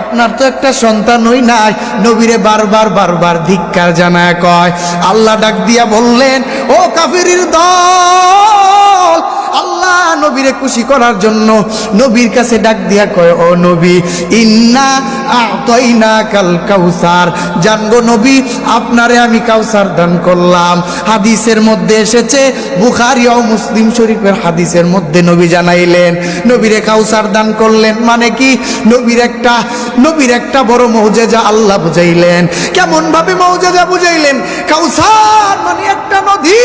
আপনার তো একটা সন্তানই নাই। নবীরে বারবার বারবার ধিক্কার জানায় কয়, আল্লাহ ডাক দিয়া বললেন, ও কাফিরির দল আল্লাহ নবীরে খুশি করার জন্য নবীর কাছে ডাক দিয়া কয়, ও নবী, ইন্না আতইনা কাল কাউসার জানগো নবী, আপনারে আমি কাউসার দান করলাম। হাদিসের মধ্যে এসেছে, বুখারী ও মুসলিম শরীফের হাদিসের মধ্যে নবী জানাইলেন, নবীরে কাউসার দান করলেন মানে কি? নবীর একটা নবীর একটা বড় মৌজেজা আল্লাহ বুঝাইলেন। কেমন ভাবে মৌজেজা বুঝাইলেন? কাউসার মানে একটা নদী।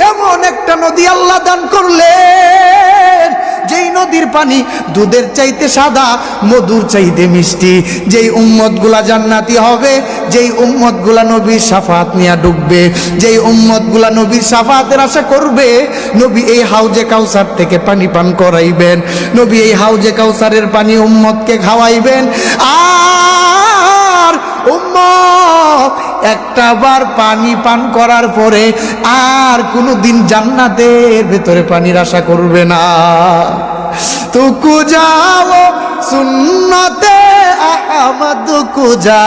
এমন একটা নদী আল্লাহ দান করলেন। যেই নদীর পানি দুধের চাইতে সাদা, মধুর চাইতে মিষ্টি। যেই উম্মতগুলা জান্নাতি হবে, যেই উম্মতগুলা নবীর সাফাত নিয়ে ডুববে। যেই উম্মতগুলা নবীর সাফাতের আশা করবে, নবী এই হাউজে কাউসার থেকে পানি পান করাইবেন। নবী এই হাউজে কাউসারের পানি উম্মতকে খাওয়াইবেন। আর উম্মত একটা বার পানি পান করার পরে আর কোনো দিন জান্নাতের ভেতরে পানির আশা করবে না। তুকু যাও সুন্নতে আহমদ কুজা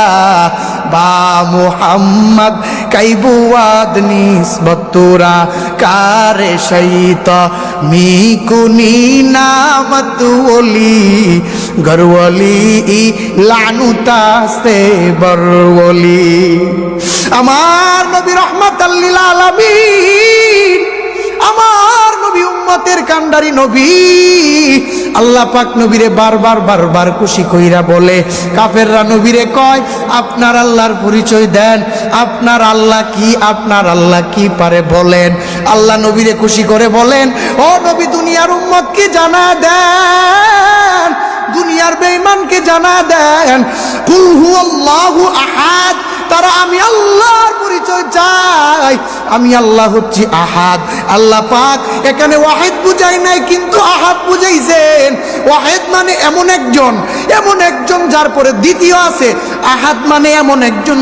বা মুহাম্মদ কাইবুয়াদ নিসবতুরা কারে শৈত মি কুনি নামত ওলি গরওয়ালি ই লানুতাস্তে বরওয়ালি। আমার নবী রহমাতাল্লিল আলামিন, আমার নবী উম্মতের কান্ডারি নবী। আল্লাহ পাক নবীরে বারবার বারবার খুশি কইরা বলে, কাফেররা নবীরে কয়, আপনার আল্লাহর পরিচয় দেন, আপনার আল্লাহ কি, আপনার আল্লাহ কি পারে বলেন। আল্লাহ নবীরে খুশি করে বলেন, ও নবী দুনিয়ার উম্মত কি জানা দেন? দুনিয়ার বেঈমানকে জানা দেন। কুল হুয়াল্লাহু আহাদ, তারা আমি চাই আমি আল্লাহ হচ্ছি আহাদ। আল্লাহ পাক এখানে ওয়াহেদ বুঝাই নাই, কিন্তু আহাদ বুঝাইছেন। ওয়াহেদ মানে এমন একজন এমন একজন যার পরে দ্বিতীয় আছে। আহাদ মানে এমন একজন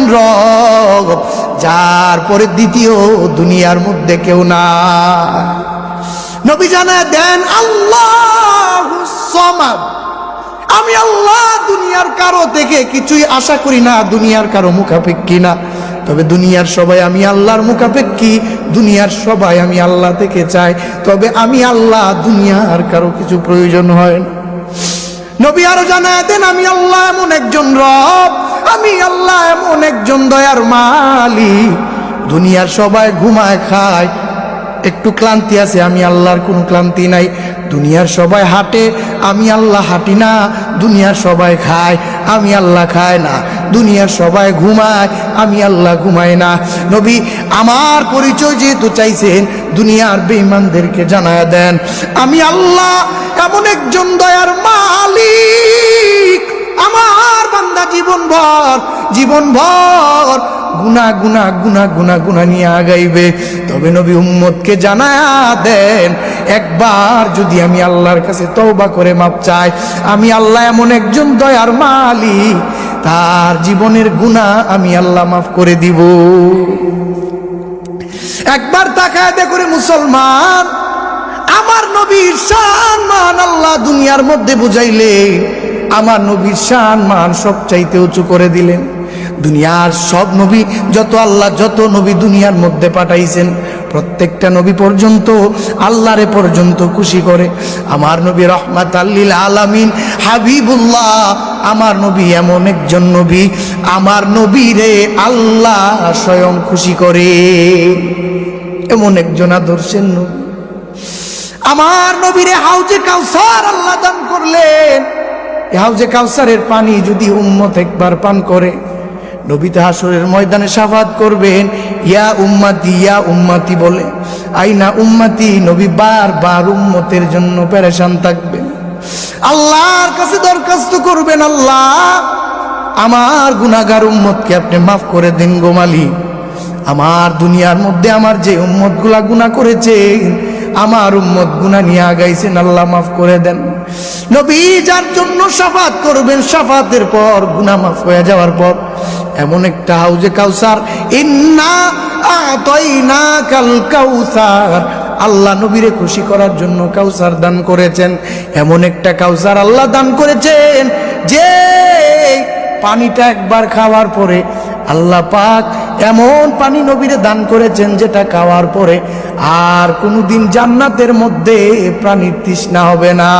যার পরে দ্বিতীয় দুনিয়ার মধ্যে কেউ না নবী জানা দেন, আল্লাহ আমি আল্লাহ দুনিয়ার কারও থেকে কিছুই আশা করি না, দুনিয়ার কারও মুখাপেক্ষী না। তবে দুনিয়ার সবাই আমি আল্লাহর মুখাপেক্ষী, দুনিয়ার সবাই আমি আল্লাহ থেকে চাই। তবে আমি আল্লাহ, দুনিয়ার কারও কিছু প্রয়োজন হয় না। নবী আরও জানা দেন, আমি আল্লাহ এমন একজন রব, আমি আল্লাহ এমন একজন দয়ার মালি দুনিয়ার সবাই ঘুমায়, খায় একটু ক্লান্তি আছে, আমি আল্লাহর কোনো ক্লান্তি নাই। দুনিয়ার সবাই হাঁটে, আমি আল্লাহ হাঁটি না। দুনিয়ার সবাই খায়, আমি আল্লাহ খায় না। দুনিয়ার সবাই ঘুমায়, আমি আল্লাহ ঘুমাই না। নবী, আমার পরিচয় যেহেতু চাইছেন, দুনিয়ার বেঈমানদেরকে জানায় দেন, আমি আল্লাহ এমন একজন দয়ার মালিক। আমার বান্দা জীবন ভর জীবন ভর গুনা গুনা গুনা গুনা গুনা নিয়ে আগাইবে। তবে নবী উম্মতকে জানায়া দেন, একবার যদি আমি আল্লাহর কাছে তওবা করে মাপ চাই, আমি আল্লাহ এমন একজন দয়ার মালিক, তার জীবনের গুনাহ আমি আল্লাহ মাফ করে দিব। একবার তাকায় দেখরে মুসলমান, আমার নবীর শান মান আল্লাহ দুনিয়ার মধ্যে বুঝাইলে আমার নবীর শান মান সব চাইতে উঁচু করে দিলেন। দুনিয়ার সব নবী, যত আল্লাহ, যত নবী দুনিয়ার মধ্যে পাঠাইছেন, প্রত্যেকটা নবী পর্যন্ত আল্লাহরে পর্যন্ত খুশি করে। আমার নবী রহমাত আল্লিল আলামিন, হাবিবুল্লাহ, আমার নবী এমন একজন নবী, আমার নবীরে আল্লাহ স্বয়ং খুশি করে। এমন একজন আদর্শের নবী। আমার নবীরে হাউজে কাউসার আল্লাহ দান করলেন। হাউজে কাউসারের পানি যদি উম্মত একবার পান করে নবীতে হাসরের ময়দানে সাফাত করবেন। ইয়া উম্মাতি ইয়া উম্মাতি বলে। আইনা উম্মাতি, নবী বারবার উম্মতের জন্য প্যারেশান থাকবেন আল্লাহর কাছে দরখাস্ত করবেন আল্লাহ। আমার গুনাগার উম্মতকে আপনি মাফ করে দিন গো মালিক। আমার দুনিয়ার মধ্যে আমার যে উম্মতগুলা গুণা করেছেন আমার উম্মত গুণা নিয়ে আগাইছেন, আল্লাহ মাফ করে দেন। নবী যার জন্য সাফাত করবেন, সাফাতের পর গুনাহ মাফ হয়ে যাওয়ার পর এমন একটা হাউজে কাউসার, ইন্না কাল কাউসার। আল্লাহ নবীরে খুশি করার জন্য কাউসার দান করেছেন। এমন একটা কাউসার আল্লাহ দান করেছেন, যে পানিটা একবার খাওয়ার পরে আল্লাহ পাক এমন পানি নবীরে দান করেছেন, যেটা খাওয়ার পরে আর কোনোদিন জান্নাতের মধ্যে প্রাণীর তৃষ্ণা হবে না।